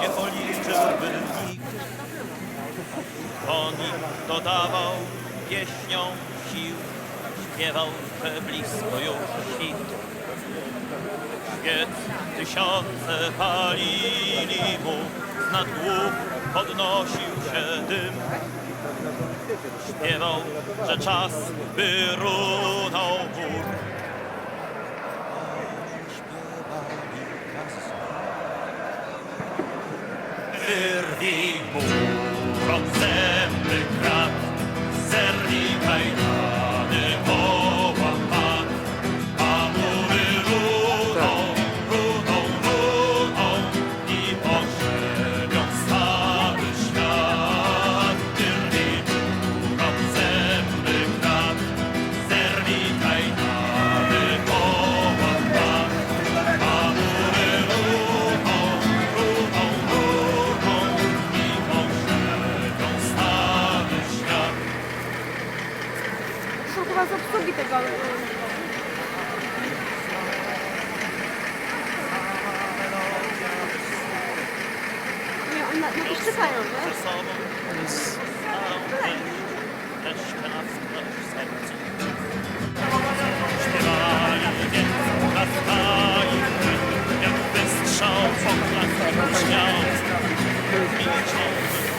nie policzyłby nikt. On dodawał pieśnią sił, śpiewał, że blisko już ich. Świec tysiące palili mu, na nad głów podnosił się dym. Śpiewał, że czas by runął. вибір про землю. chyba z obsługi tego. Y, nie, on na, na to szczepają, nie? Jak wystrzał, poklask i śmiał, i ciągle.